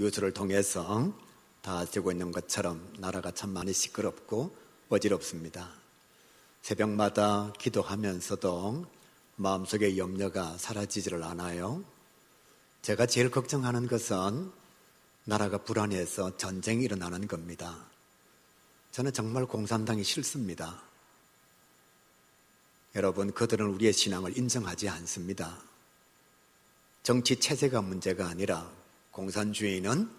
뉴스를 통해서 다 되고 있는 것처럼 나라가 참 많이 시끄럽고 어지럽습니다. 새벽마다 기도하면서도 마음속의 염려가 사라지지를 않아요. 제가 제일 걱정하는 것은 나라가 불안해서 전쟁이 일어나는 겁니다. 저는 정말 공산당이 싫습니다. 여러분, 그들은 우리의 신앙을 인정하지 않습니다. 정치 체제가 문제가 아니라 공산주의는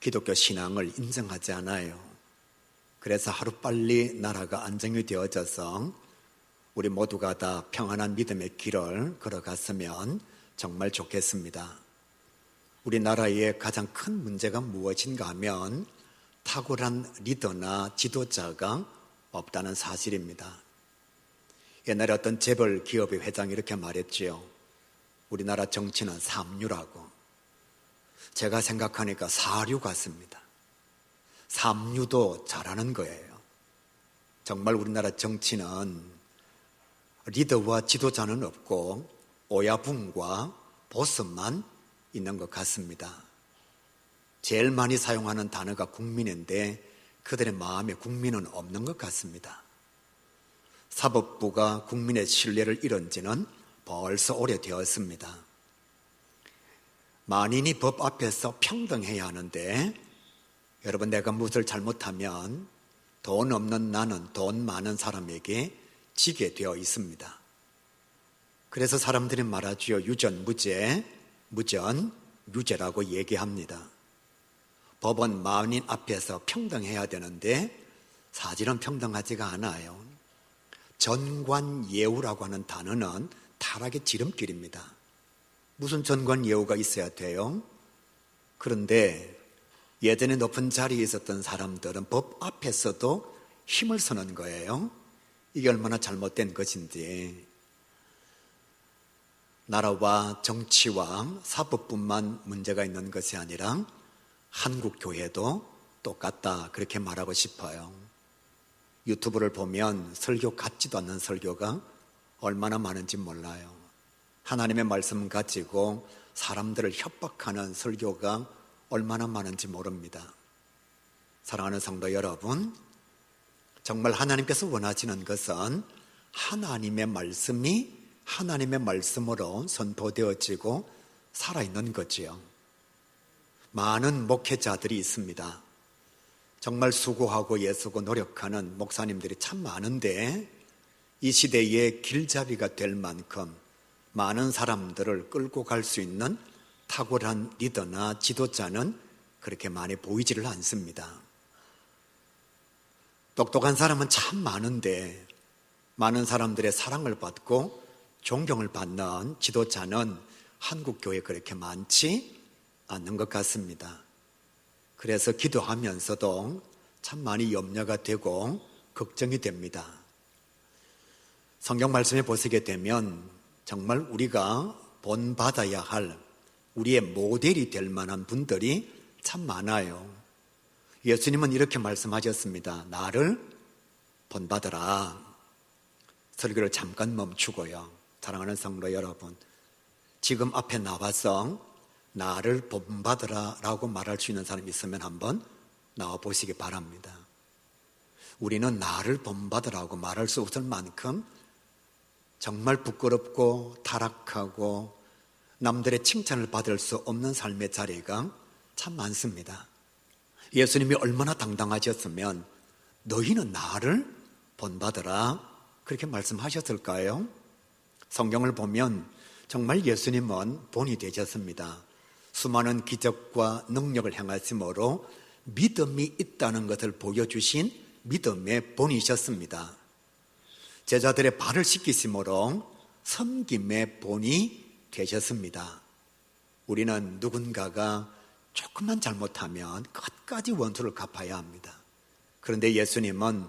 기독교 신앙을 인정하지 않아요. 그래서 하루빨리 나라가 안정이 되어져서 우리 모두가 다 평안한 믿음의 길을 걸어갔으면 정말 좋겠습니다. 우리 나라의 가장 큰 문제가 무엇인가 하면 탁월한 리더나 지도자가 없다는 사실입니다. 옛날에 어떤 재벌 기업의 회장이 이렇게 말했지요. 우리나라 정치는 삼류라고. 제가 생각하니까 사류 같습니다. 삼류도 잘하는 거예요. 정말 우리나라 정치는 리더와 지도자는 없고 오야붕과 보스만 있는 것 같습니다. 제일 많이 사용하는 단어가 국민인데 그들의 마음에 국민은 없는 것 같습니다. 사법부가 국민의 신뢰를 잃은 지는 벌써 오래되었습니다. 만인이 법 앞에서 평등해야 하는데 여러분 내가 무엇을 잘못하면 돈 없는 나는 돈 많은 사람에게 지게 되어 있습니다. 그래서 사람들이 말하지요. 유전 무죄, 무전 유죄라고 얘기합니다. 법은 만인 앞에서 평등해야 되는데 사실은 평등하지가 않아요. 전관예우라고 하는 단어는 타락의 지름길입니다. 무슨 전관 예우가 있어야 돼요? 그런데 예전에 높은 자리에 있었던 사람들은 법 앞에서도 힘을 쓰는 거예요. 이게 얼마나 잘못된 것인지. 나라와 정치와 사법뿐만 문제가 있는 것이 아니라 한국 교회도 똑같다 그렇게 말하고 싶어요. 유튜브를 보면 설교 같지도 않는 설교가 얼마나 많은지 몰라요. 하나님의 말씀 가지고 사람들을 협박하는 설교가 얼마나 많은지 모릅니다. 사랑하는 성도 여러분, 정말 하나님께서 원하시는 것은 하나님의 말씀이 하나님의 말씀으로 선포되어지고 살아있는 거지요. 많은 목회자들이 있습니다. 정말 수고하고 예수고 노력하는 목사님들이 참 많은데 이 시대의 길잡이가 될 만큼 많은 사람들을 끌고 갈 수 있는 탁월한 리더나 지도자는 그렇게 많이 보이지를 않습니다. 똑똑한 사람은 참 많은데 많은 사람들의 사랑을 받고 존경을 받는 지도자는 한국 교회에 그렇게 많지 않는 것 같습니다. 그래서 기도하면서도 참 많이 염려가 되고 걱정이 됩니다. 성경 말씀에 보시게 되면 정말 우리가 본받아야 할 우리의 모델이 될 만한 분들이 참 많아요. 예수님은 이렇게 말씀하셨습니다. 나를 본받으라. 설교를 잠깐 멈추고요. 사랑하는 성도 여러분, 지금 앞에 나와서 나를 본받으라 라고 말할 수 있는 사람이 있으면 한번 나와 보시기 바랍니다. 우리는 나를 본받으라고 말할 수 없을 만큼 정말 부끄럽고 타락하고 남들의 칭찬을 받을 수 없는 삶의 자리가 참 많습니다. 예수님이 얼마나 당당하셨으면 너희는 나를 본받으라 그렇게 말씀하셨을까요? 성경을 보면 정말 예수님은 본이 되셨습니다. 수많은 기적과 능력을 행하심으로 믿음이 있다는 것을 보여주신 믿음의 본이셨습니다. 제자들의 발을 씻기심으로 섬김의 본이 되셨습니다. 우리는 누군가가 조금만 잘못하면 끝까지 원수를 갚아야 합니다. 그런데 예수님은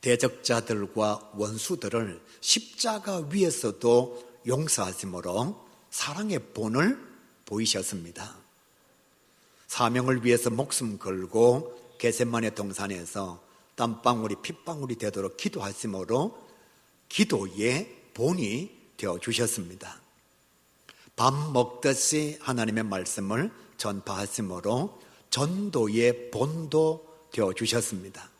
대적자들과 원수들을 십자가 위에서도 용서하심으로 사랑의 본을 보이셨습니다. 사명을 위해서 목숨 걸고 개셋만의 동산에서 땀방울이 핏방울이 되도록 기도하심으로 기도의 본이 되어 주셨습니다. 밥 먹듯이 하나님의 말씀을 전파하심으로 전도의 본도 되어 주셨습니다.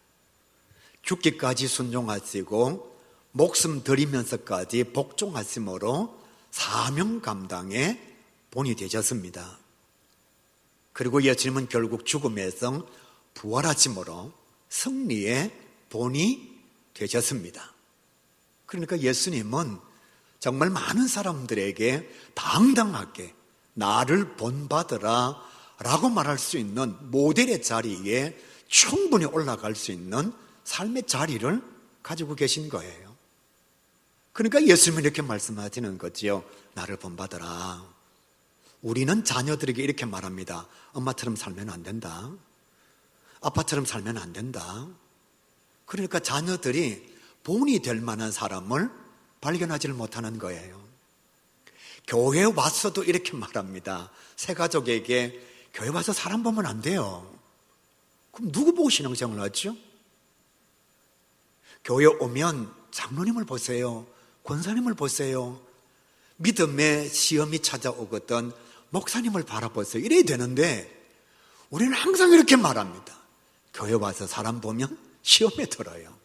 죽기까지 순종하시고 목숨 드리면서까지 복종하심으로 사명 감당의 본이 되셨습니다. 그리고 예수님은 결국 죽음에서 부활하심으로 승리의 본이 되셨습니다. 그러니까 예수님은 정말 많은 사람들에게 당당하게 나를 본받으라 라고 말할 수 있는 모델의 자리에 충분히 올라갈 수 있는 삶의 자리를 가지고 계신 거예요. 그러니까 예수님은 이렇게 말씀하시는 거지요. 나를 본받으라. 우리는 자녀들에게 이렇게 말합니다. 엄마처럼 살면 안 된다. 아빠처럼 살면 안 된다. 그러니까 자녀들이 본이 될 만한 사람을 발견하지를 못하는 거예요. 교회 와서도 이렇게 말합니다. 새 가족에게 교회 와서 사람 보면 안 돼요. 그럼 누구 보고 신앙생활 하죠? 교회 오면 장로님을 보세요. 권사님을 보세요. 믿음의 시험이 찾아오거든 목사님을 바라보세요. 이래야 되는데 우리는 항상 이렇게 말합니다. 교회 와서 사람 보면 시험에 들어요.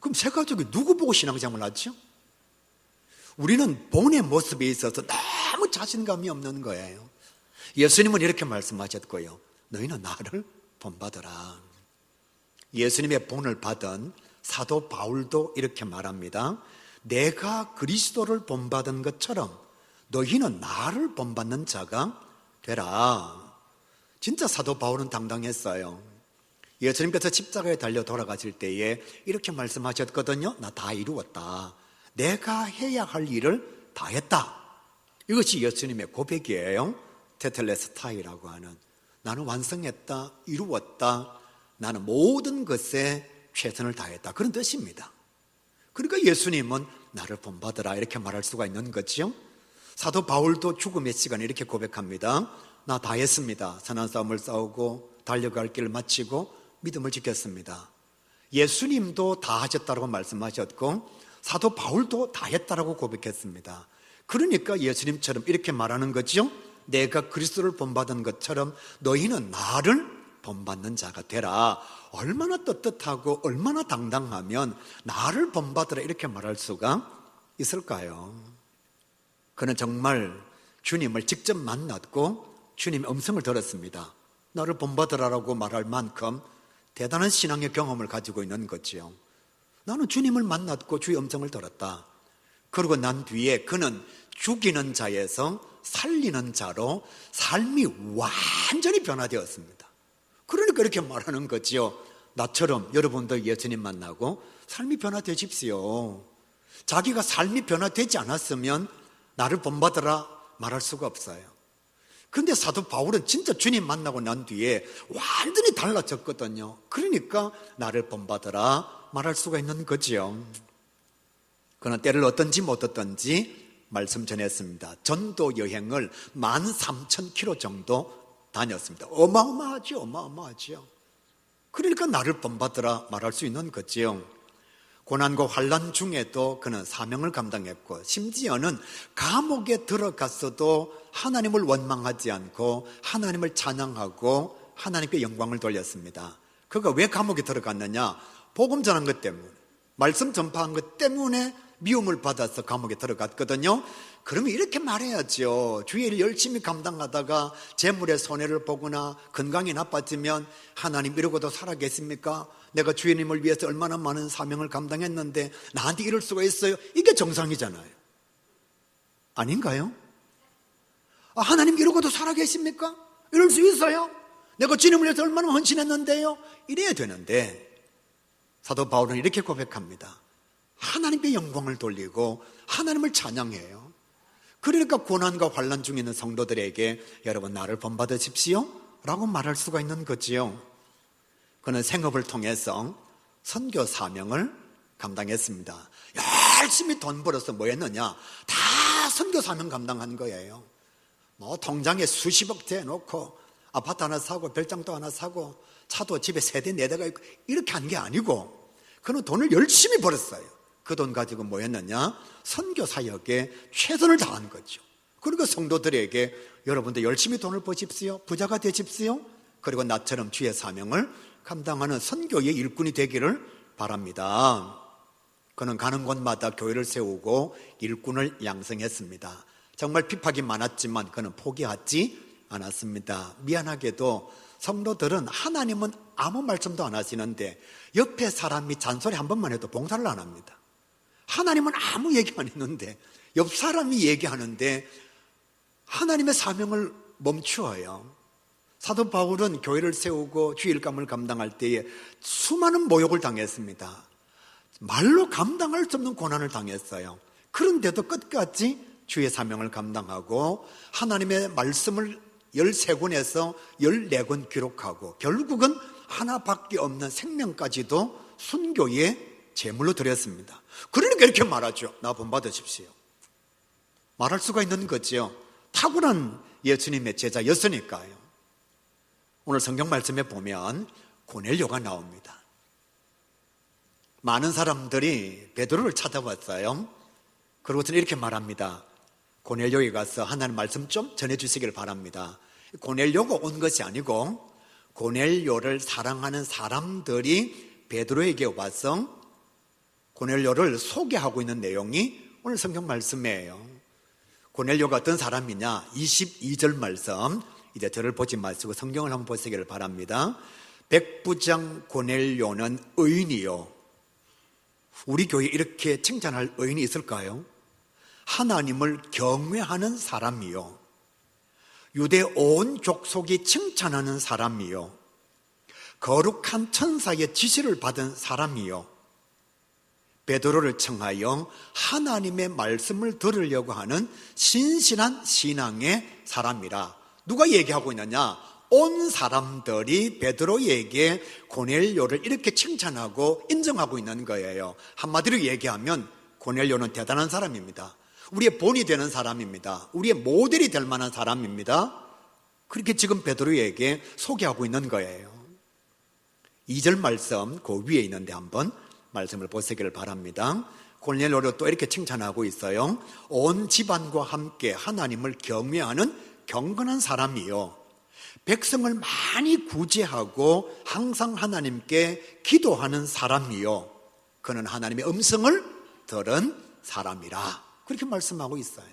그럼 새 가족이 누구 보고 신앙생활 하죠? 우리는 본의 모습에 있어서 너무 자신감이 없는 거예요. 예수님은 이렇게 말씀하셨고요. 너희는 나를 본받아라. 예수님의 본을 받은 사도 바울도 이렇게 말합니다. 내가 그리스도를 본받은 것처럼 너희는 나를 본받는 자가 되라. 진짜 사도 바울은 당당했어요. 예수님께서 십자가에 달려 돌아가실 때에 이렇게 말씀하셨거든요. 나 다 이루었다. 내가 해야 할 일을 다 했다. 이것이 예수님의 고백이에요. 테텔레스타이라고 하는 나는 완성했다, 이루었다. 나는 모든 것에 최선을 다했다. 그런 뜻입니다. 그러니까 예수님은 나를 본받으라 이렇게 말할 수가 있는 거죠. 사도 바울도 죽음의 시간에 이렇게 고백합니다. 나 다 했습니다. 선한 싸움을 싸우고 달려갈 길을 마치고 믿음을 지켰습니다. 예수님도 다 하셨다고 말씀하셨고 사도 바울도 다 했다라고 고백했습니다. 그러니까 예수님처럼 이렇게 말하는 거죠. 내가 그리스도를 본받은 것처럼 너희는 나를 본받는 자가 되라. 얼마나 떳떳하고 얼마나 당당하면 나를 본받으라 이렇게 말할 수가 있을까요? 그는 정말 주님을 직접 만났고 주님의 음성을 들었습니다. 나를 본받으라라고 말할 만큼 대단한 신앙의 경험을 가지고 있는 거지요. 나는 주님을 만났고 주의 음성을 들었다. 그러고 난 뒤에 그는 죽이는 자에서 살리는 자로 삶이 완전히 변화되었습니다. 그러니까 이렇게 말하는 거지요. 나처럼 여러분도 예수님 만나고 삶이 변화되십시오. 자기가 삶이 변화되지 않았으면 나를 본받으라 말할 수가 없어요. 근데 사도 바울은 진짜 주님 만나고 난 뒤에 완전히 달라졌거든요. 그러니까 나를 본받으라 말할 수가 있는 거지요. 그러나 때를 어떤지 못 어떤지 말씀 전했습니다. 전도 여행을 13,000km 정도 다녔습니다. 어마어마하죠, 어마어마하죠. 그러니까 나를 본받으라 말할 수 있는 거지요. 고난과 환란 중에도 그는 사명을 감당했고 심지어는 감옥에 들어갔어도 하나님을 원망하지 않고 하나님을 찬양하고 하나님께 영광을 돌렸습니다. 그가 왜 감옥에 들어갔느냐? 복음 전한 것 때문에 말씀 전파한 것 때문에 미움을 받아서 감옥에 들어갔거든요. 그러면 이렇게 말해야죠. 주의 일 열심히 감당하다가 재물의 손해를 보거나 건강이 나빠지면 하나님 이러고도 살아계십니까? 내가 주님을 위해서 얼마나 많은 사명을 감당했는데 나한테 이럴 수가 있어요? 이게 정상이잖아요. 아닌가요? 아, 하나님 이러고도 살아계십니까? 이럴 수 있어요? 내가 주님을 위해서 얼마나 헌신했는데요? 이래야 되는데 사도 바울은 이렇게 고백합니다. 하나님께 영광을 돌리고 하나님을 찬양해요. 그러니까 고난과 환란 중에 있는 성도들에게 여러분 나를 본받으십시오 라고 말할 수가 있는 거지요. 그는 생업을 통해서 선교 사명을 감당했습니다. 열심히 돈 벌어서 뭐 했느냐? 다 선교 사명 감당한 거예요. 뭐 통장에 수십억 대놓고 아파트 하나 사고 별장도 하나 사고 차도 집에 세 대, 네 대가 있고 이렇게 한 게 아니고 그는 돈을 열심히 벌었어요. 그 돈 가지고 뭐 했느냐? 선교 사역에 최선을 다한 거죠. 그리고 성도들에게 여러분들 열심히 돈을 버십시오. 부자가 되십시오. 그리고 나처럼 주의 사명을 감당하는 선교의 일꾼이 되기를 바랍니다. 그는 가는 곳마다 교회를 세우고 일꾼을 양성했습니다. 정말 핍박이 많았지만 그는 포기하지 않았습니다. 미안하게도 성도들은 하나님은 아무 말씀도 안 하시는데 옆에 사람이 잔소리 한 번만 해도 봉사를 안 합니다. 하나님은 아무 얘기 안 했는데 옆 사람이 얘기하는데 하나님의 사명을 멈추어요. 사도 바울은 교회를 세우고 주일감을 감당할 때에 수많은 모욕을 당했습니다. 말로 감당할 수 없는 고난을 당했어요. 그런데도 끝까지 주의 사명을 감당하고 하나님의 말씀을 13권에서 14권 기록하고 결국은 하나밖에 없는 생명까지도 순교의 제물로 드렸습니다. 그러니까 이렇게 말하죠. 나 본받으십시오. 말할 수가 있는 거죠. 탁월한 예수님의 제자였으니까요. 오늘 성경 말씀에 보면 고넬료가 나옵니다. 많은 사람들이 베드로를 찾아왔어요. 그러고서 이렇게 말합니다. 고넬료에 가서 하나님 말씀 좀 전해주시길 바랍니다. 고넬료가 온 것이 아니고 고넬료를 사랑하는 사람들이 베드로에게 와서 고넬료를 소개하고 있는 내용이 오늘 성경 말씀이에요. 고넬료가 어떤 사람이냐? 22절 말씀. 이제 저를 보지 마시고 성경을 한번 보시기를 바랍니다. 백부장 고넬료는 의인이요. 우리 교회에 이렇게 칭찬할 의인이 있을까요? 하나님을 경외하는 사람이요. 유대 온 족속이 칭찬하는 사람이요. 거룩한 천사의 지시를 받은 사람이요. 베드로를 청하여 하나님의 말씀을 들으려고 하는 신실한 신앙의 사람이라. 누가 얘기하고 있느냐? 온 사람들이 베드로에게 고넬료를 이렇게 칭찬하고 인정하고 있는 거예요. 한마디로 얘기하면 고넬료는 대단한 사람입니다. 우리의 본이 되는 사람입니다. 우리의 모델이 될 만한 사람입니다. 그렇게 지금 베드로에게 소개하고 있는 거예요. 2절 말씀 그 위에 있는데 한번 말씀을 보시기를 바랍니다. 고넬료를 또 이렇게 칭찬하고 있어요. 온 집안과 함께 하나님을 경외하는 경건한 사람이요. 백성을 많이 구제하고 항상 하나님께 기도하는 사람이요. 그는 하나님의 음성을 들은 사람이라. 그렇게 말씀하고 있어요.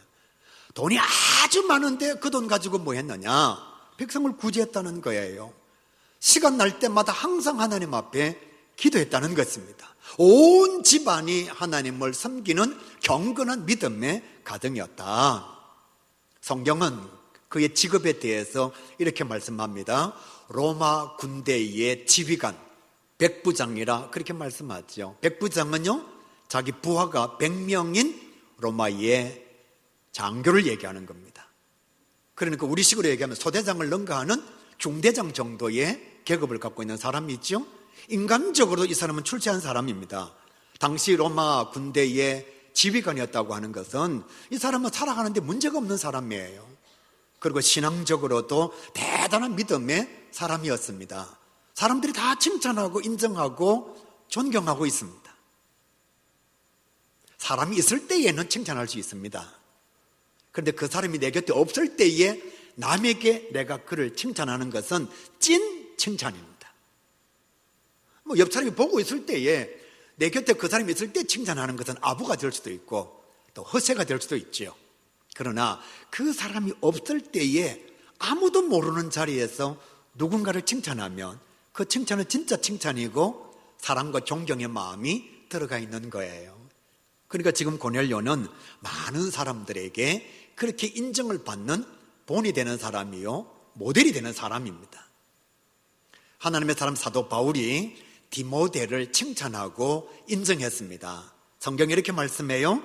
돈이 아주 많은데 그 돈 가지고 뭐 했느냐? 백성을 구제했다는 거예요. 시간 날 때마다 항상 하나님 앞에 기도했다는 것입니다. 온 집안이 하나님을 섬기는 경건한 믿음의 가정이었다. 성경은 그의 직업에 대해서 이렇게 말씀합니다. 로마 군대의 지휘관, 백부장이라 그렇게 말씀하죠. 백부장은요, 자기 부하가 100명인 로마의 장교를 얘기하는 겁니다. 그러니까 우리식으로 얘기하면 소대장을 능가하는 중대장 정도의 계급을 갖고 있는 사람이 있죠. 인간적으로 이 사람은 출세한 사람입니다. 당시 로마 군대의 지휘관이었다고 하는 것은 이 사람은 살아가는데 문제가 없는 사람이에요. 그리고 신앙적으로도 대단한 믿음의 사람이었습니다. 사람들이 다 칭찬하고 인정하고 존경하고 있습니다. 사람이 있을 때에는 칭찬할 수 있습니다. 그런데 그 사람이 내 곁에 없을 때에 남에게 내가 그를 칭찬하는 것은 찐 칭찬입니다. 뭐 옆 사람이 보고 있을 때에 내 곁에 그 사람이 있을 때 칭찬하는 것은 아부가 될 수도 있고 또 허세가 될 수도 있지요. 그러나 그 사람이 없을 때에 아무도 모르는 자리에서 누군가를 칭찬하면 그 칭찬은 진짜 칭찬이고 사랑과 존경의 마음이 들어가 있는 거예요. 그러니까 지금 고넬료는 많은 사람들에게 그렇게 인정을 받는 본이 되는 사람이요. 모델이 되는 사람입니다. 하나님의 사람 사도 바울이 디모데를 칭찬하고 인정했습니다. 성경이 이렇게 말씀해요.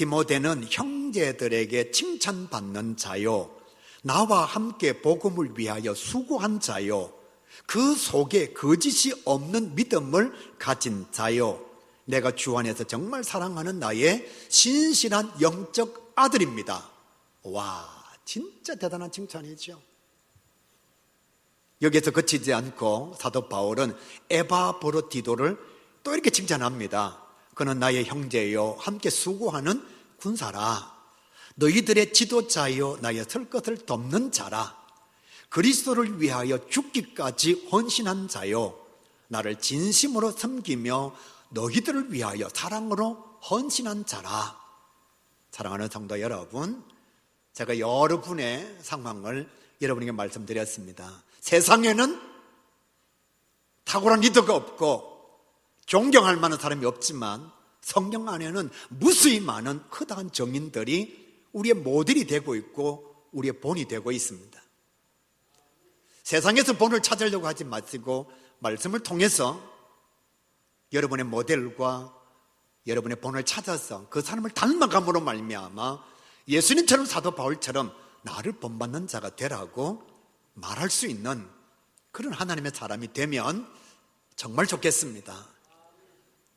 디모데는 형제들에게 칭찬받는 자요. 나와 함께 복음을 위하여 수고한 자요. 그 속에 거짓이 없는 믿음을 가진 자요. 내가 주 안에서 정말 사랑하는 나의 신실한 영적 아들입니다. 와, 진짜 대단한 칭찬이죠. 여기에서 그치지 않고 사도 바울은 에바브로디도를 또 이렇게 칭찬합니다. 그는 나의 형제요, 함께 수고하는 군사라. 너희들의 지도자여 나의 설 것을 돕는 자라. 그리스도를 위하여 죽기까지 헌신한 자요 나를 진심으로 섬기며 너희들을 위하여 사랑으로 헌신한 자라. 사랑하는 성도 여러분 제가 여러분의 상황을 여러분에게 말씀드렸습니다. 세상에는 탁월한 리더가 없고 존경할 만한 사람이 없지만 성경 안에는 무수히 많은 커다란 정인들이 우리의 모델이 되고 있고 우리의 본이 되고 있습니다. 세상에서 본을 찾으려고 하지 마시고 말씀을 통해서 여러분의 모델과 여러분의 본을 찾아서 그 사람을 닮아감으로 말미암아 예수님처럼 사도 바울처럼 나를 본받는 자가 되라고 말할 수 있는 그런 하나님의 사람이 되면 정말 좋겠습니다.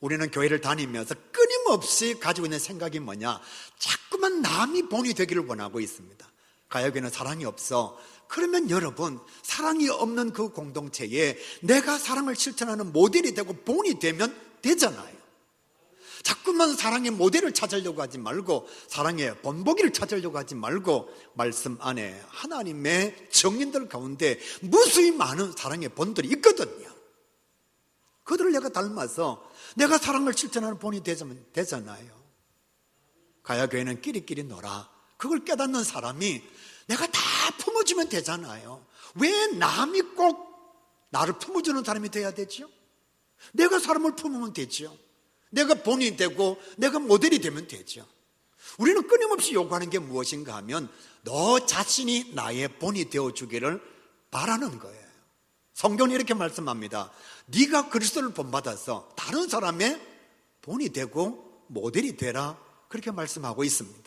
우리는 교회를 다니면서 끊임없이 가지고 있는 생각이 뭐냐? 자꾸만 남이 본이 되기를 원하고 있습니다. 가요계는 사랑이 없어. 그러면 여러분, 사랑이 없는 그 공동체에 내가 사랑을 실천하는 모델이 되고 본이 되면 되잖아요. 자꾸만 사랑의 모델을 찾으려고 하지 말고 사랑의 본보기를 찾으려고 하지 말고 말씀 안에 하나님의 정인들 가운데 무수히 많은 사랑의 본들이 있거든요. 그들을 내가 닮아서 내가 사랑을 실천하는 본이 되자면 되잖아요. 가야교회는 끼리끼리 놀아. 그걸 깨닫는 사람이 내가 다 품어주면 되잖아요. 왜 남이 꼭 나를 품어주는 사람이 돼야 되죠? 내가 사람을 품으면 되죠. 내가 본이 되고 내가 모델이 되면 되죠. 우리는 끊임없이 요구하는 게 무엇인가 하면 너 자신이 나의 본이 되어 주기를 바라는 거예요. 성경이 이렇게 말씀합니다. 네가 그리스도를 본받아서 다른 사람의 본이 되고 모델이 되라 그렇게 말씀하고 있습니다.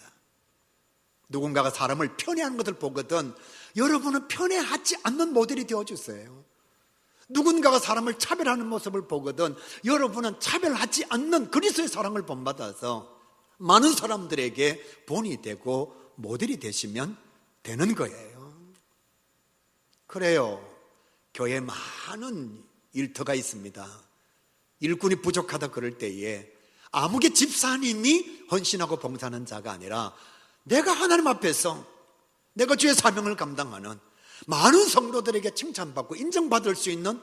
누군가가 사람을 편애하는 것을 보거든 여러분은 편애하지 않는 모델이 되어 주세요. 누군가가 사람을 차별하는 모습을 보거든 여러분은 차별하지 않는 그리스도의 사랑을 본받아서 많은 사람들에게 본이 되고 모델이 되시면 되는 거예요. 그래요. 교회 많은 일터가 있습니다. 일꾼이 부족하다 그럴 때에 아무개 집사님이 헌신하고 봉사하는 자가 아니라 내가 하나님 앞에서 내가 주의 사명을 감당하는 많은 성도들에게 칭찬받고 인정받을 수 있는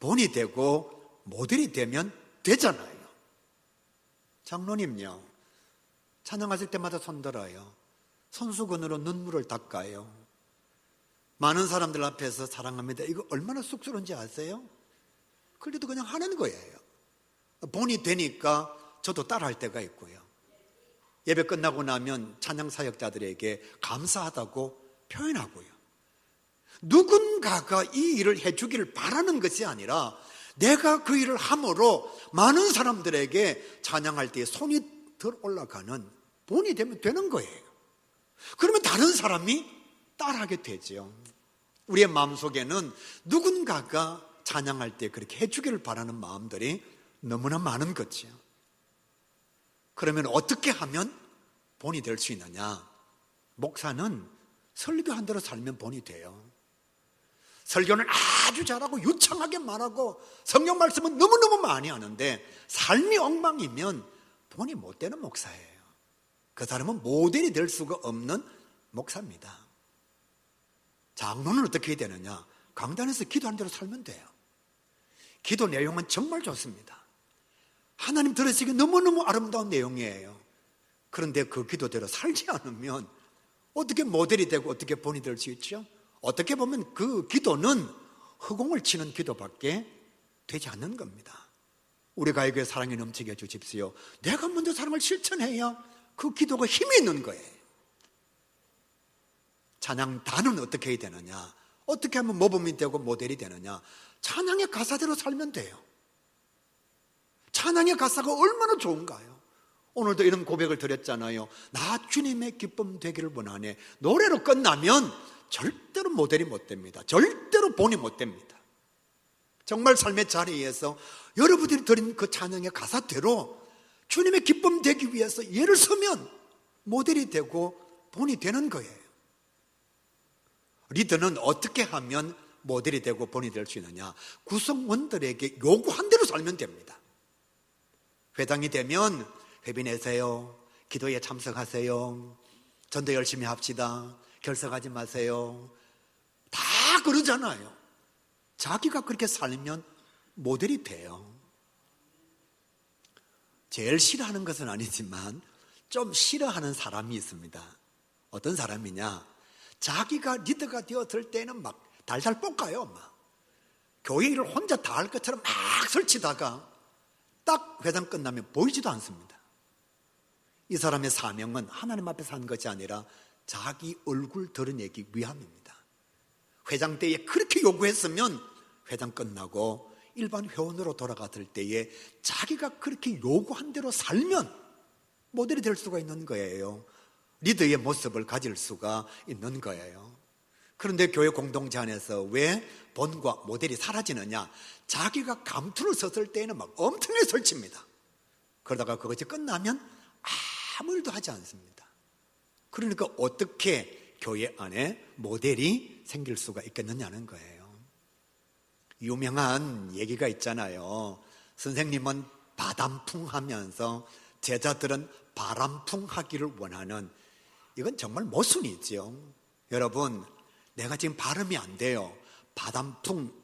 본이 되고 모델이 되면 되잖아요. 장로님요. 찬양하실 때마다 손들어요. 손수건으로 눈물을 닦아요. 많은 사람들 앞에서 사랑합니다. 이거 얼마나 쑥스러운지 아세요? 그래도 그냥 하는 거예요. 본이 되니까 저도 따라할 때가 있고요. 예배 끝나고 나면 찬양 사역자들에게 감사하다고 표현하고요. 누군가가 이 일을 해주기를 바라는 것이 아니라 내가 그 일을 함으로 많은 사람들에게 찬양할 때 손이 덜 올라가는 본이 되면 되는 거예요. 그러면 다른 사람이 따라하게 되죠. 우리의 마음속에는 누군가가 찬양할 때 그렇게 해주기를 바라는 마음들이 너무나 많은 거죠. 그러면 어떻게 하면 본이 될 수 있느냐? 목사는 설교한 대로 살면 본이 돼요. 설교는 아주 잘하고 유창하게 말하고 성경 말씀은 너무너무 많이 하는데 삶이 엉망이면 본이 못 되는 목사예요. 그 사람은 모델이 될 수가 없는 목사입니다. 장로는 어떻게 되느냐? 강단에서 기도한 대로 살면 돼요. 기도 내용은 정말 좋습니다. 하나님 들으시기 너무너무 아름다운 내용이에요. 그런데 그 기도대로 살지 않으면 어떻게 모델이 되고 어떻게 본이 될 수 있죠? 어떻게 보면 그 기도는 허공을 치는 기도밖에 되지 않는 겁니다. 우리 가에게 사랑이 넘치게 해주십시오. 내가 먼저 사랑을 실천해야 그 기도가 힘이 있는 거예요. 찬양단은 어떻게 해야 되느냐? 어떻게 하면 모범이 되고 모델이 되느냐? 찬양의 가사대로 살면 돼요. 찬양의 가사가 얼마나 좋은가요? 오늘도 이런 고백을 드렸잖아요. 나 주님의 기쁨 되기를 원하네. 노래로 끝나면 절대로 모델이 못 됩니다. 절대로 본이 못 됩니다. 정말 삶의 자리에서 여러분들이 드린 그 찬양의 가사대로 주님의 기쁨 되기 위해서 예를 서면 모델이 되고 본이 되는 거예요. 리더는 어떻게 하면 모델이 되고 본이 될 수 있느냐? 구성원들에게 요구한 대로 살면 됩니다. 회당이 되면 회비 내세요. 기도에 참석하세요. 전도 열심히 합시다. 결석하지 마세요. 다 그러잖아요. 자기가 그렇게 살면 모델이 돼요. 제일 싫어하는 것은 아니지만 좀 싫어하는 사람이 있습니다. 어떤 사람이냐? 자기가 리더가 되었을 때는 막 달달 볶아요, 막. 교회 일을 혼자 다 할 것처럼 막 설치다가 딱 회장 끝나면 보이지도 않습니다. 이 사람의 사명은 하나님 앞에서 한 것이 아니라 자기 얼굴 드러내기 위함입니다. 회장 때에 그렇게 요구했으면 회장 끝나고 일반 회원으로 돌아갔을 때에 자기가 그렇게 요구한 대로 살면 모델이 될 수가 있는 거예요. 리더의 모습을 가질 수가 있는 거예요. 그런데 교회 공동체 안에서 왜 본과 모델이 사라지느냐? 자기가 감투를 썼을 때는 막 엄청나게 설칩니다. 그러다가 그것이 끝나면 아무 일도 하지 않습니다. 그러니까 어떻게 교회 안에 모델이 생길 수가 있겠느냐는 거예요. 유명한 얘기가 있잖아요. 선생님은 바람풍 하면서 제자들은 바람풍 하기를 원하는 이건 정말 모순이지요. 여러분, 내가 지금 발음이 안 돼요. 바람풍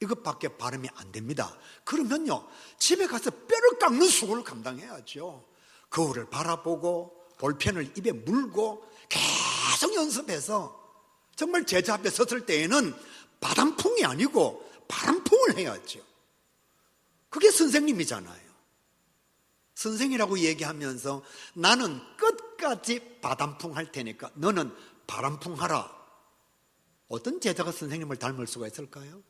이것밖에 발음이 안 됩니다. 그러면요, 집에 가서 뼈를 깎는 수고를 감당해야죠. 거울을 바라보고 볼펜을 입에 물고 계속 연습해서 정말 제자 앞에 섰을 때에는 바람풍이 아니고 바람풍을 해야죠. 그게 선생님이잖아요. 선생이라고 얘기하면서 나는 끝까지 바람풍 할 테니까 너는 바람풍 하라. 어떤 제자가 선생님을 닮을 수가 있을까요?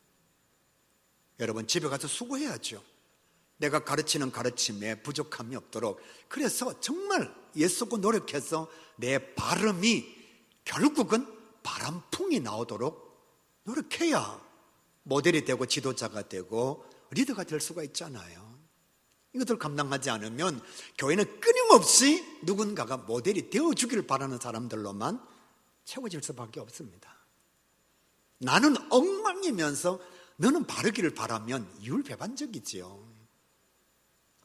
여러분 집에 가서 수고해야죠. 내가 가르치는 가르침에 부족함이 없도록 그래서 정말 예수고 노력해서 내 발음이 결국은 바람풍이 나오도록 노력해야 모델이 되고 지도자가 되고 리더가 될 수가 있잖아요. 이것들 감당하지 않으면 교회는 끊임없이 누군가가 모델이 되어주기를 바라는 사람들로만 채워질 수밖에 없습니다. 나는 엉망이면서 너는 바르기를 바라면 이율배반적이지요.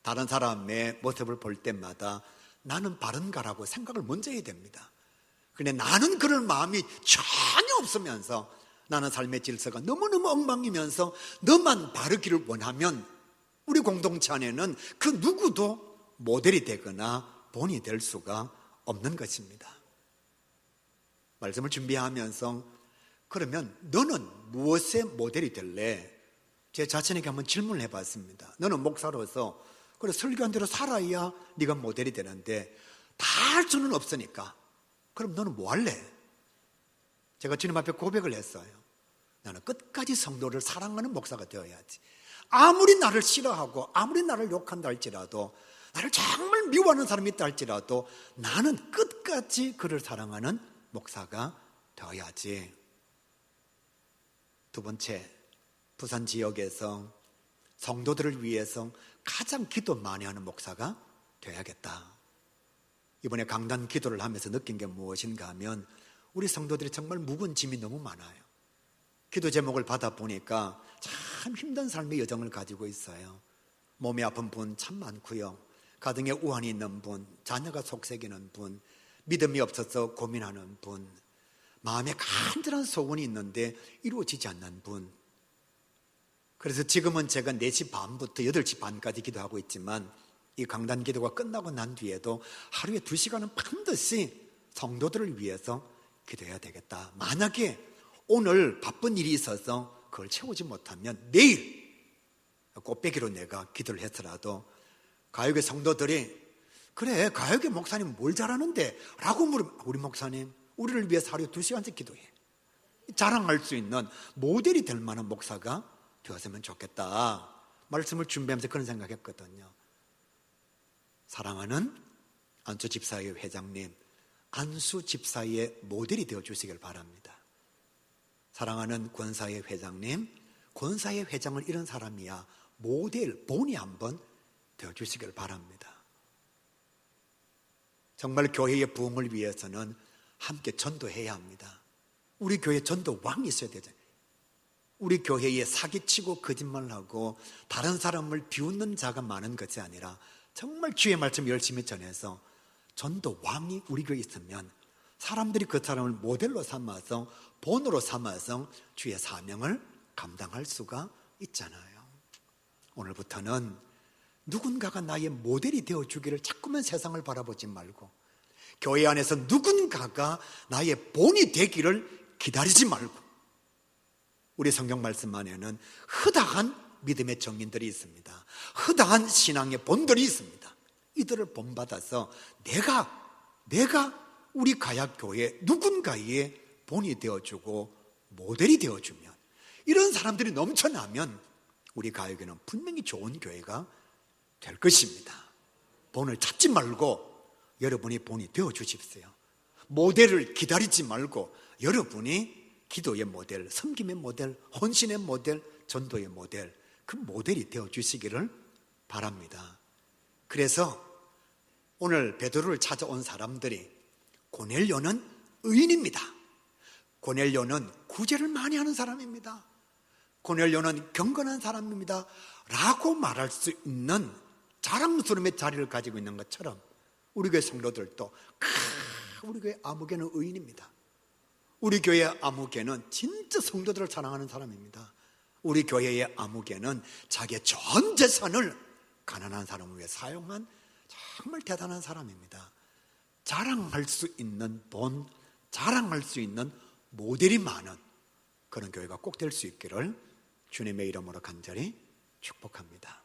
다른 사람의 모습을 볼 때마다 나는 바른가라고 생각을 먼저 해야 됩니다. 근데 나는 그럴 마음이 전혀 없으면서 나는 삶의 질서가 너무너무 엉망이면서 너만 바르기를 원하면 우리 공동체 안에는 그 누구도 모델이 되거나 본이 될 수가 없는 것입니다. 말씀을 준비하면서 그러면 너는 무엇의 모델이 될래? 제 자신에게 한번 질문을 해봤습니다. 너는 목사로서 그래 설교한 대로 살아야 네가 모델이 되는데 다 할 수는 없으니까 그럼 너는 뭐 할래? 제가 주님 앞에 고백을 했어요. 나는 끝까지 성도를 사랑하는 목사가 되어야지. 아무리 나를 싫어하고 아무리 나를 욕한다 할지라도 나를 정말 미워하는 사람이 있다 할지라도 나는 끝까지 그를 사랑하는 목사가 되어야지. 두 번째, 부산 지역에서 성도들을 위해서 가장 기도 많이 하는 목사가 되어야겠다. 이번에 강단 기도를 하면서 느낀 게 무엇인가 하면 우리 성도들이 정말 묵은 짐이 너무 많아요. 기도 제목을 받아보니까 참 힘든 삶의 여정을 가지고 있어요. 몸이 아픈 분 참 많고요. 가정에 우환이 있는 분, 자녀가 속색이는 분, 믿음이 없어서 고민하는 분, 마음에 간절한 소원이 있는데 이루어지지 않는 분. 그래서 지금은 제가 4시 반부터 8시 반까지 기도하고 있지만 이 강단 기도가 끝나고 난 뒤에도 하루에 2시간은 반드시 성도들을 위해서 기도해야 되겠다. 만약에 오늘 바쁜 일이 있어서 그걸 채우지 못하면 내일 꽃배기로 내가 기도를 했더라도 가요계 성도들이 그래 가요계 목사님 뭘 잘하는데 라고 물으면 우리 목사님 우리를 위해서 하루에 두 시간씩 기도해. 자랑할 수 있는 모델이 될 만한 목사가 되었으면 좋겠다. 말씀을 준비하면서 그런 생각했거든요. 사랑하는 안수 집사의 회장님 안수 집사의 모델이 되어 주시길 바랍니다. 사랑하는 권사의 회장님 권사의 회장을 이런 사람이야 모델 본이 한번 되어 주시길 바랍니다. 정말 교회의 부흥을 위해서는 함께 전도해야 합니다. 우리 교회 전도 왕이 있어야 되죠. 우리 교회에 사기치고 거짓말하고 다른 사람을 비웃는 자가 많은 것이 아니라 정말 주의 말씀 열심히 전해서 전도 왕이 우리 교회에 있으면 사람들이 그 사람을 모델로 삼아서 본으로 삼아서 주의 사명을 감당할 수가 있잖아요. 오늘부터는 누군가가 나의 모델이 되어 주기를 자꾸만 세상을 바라보지 말고 교회 안에서 누군가가 나의 본이 되기를 기다리지 말고 우리 성경 말씀 안에는 흐다한 믿음의 정인들이 있습니다. 흐다한 신앙의 본들이 있습니다. 이들을 본받아서 내가 내가 우리 가약 교회 누군가의 본이 되어주고 모델이 되어주면 이런 사람들이 넘쳐나면 우리 가역에는 분명히 좋은 교회가 될 것입니다. 본을 찾지 말고 여러분이 본이 되어 주십시오. 모델을 기다리지 말고 여러분이 기도의 모델, 섬김의 모델, 헌신의 모델, 전도의 모델, 그 모델이 되어 주시기를 바랍니다. 그래서 오늘 베드로를 찾아온 사람들이 고넬료는 의인입니다. 고넬료는 구제를 많이 하는 사람입니다. 고넬료는 경건한 사람입니다. 라고 말할 수 있는 자랑스러움의 자리를 가지고 있는 것처럼 우리 교회 성도들도 크, 우리 교회 아무개는 의인입니다. 우리 교회 아무개는 진짜 성도들을 사랑하는 사람입니다. 우리 교회의 아무개는 자기의 전 재산을 가난한 사람을 위해 사용한 정말 대단한 사람입니다. 자랑할 수 있는 본, 자랑할 수 있는 모델이 많은 그런 교회가 꼭 될 수 있기를 주님의 이름으로 간절히 축복합니다.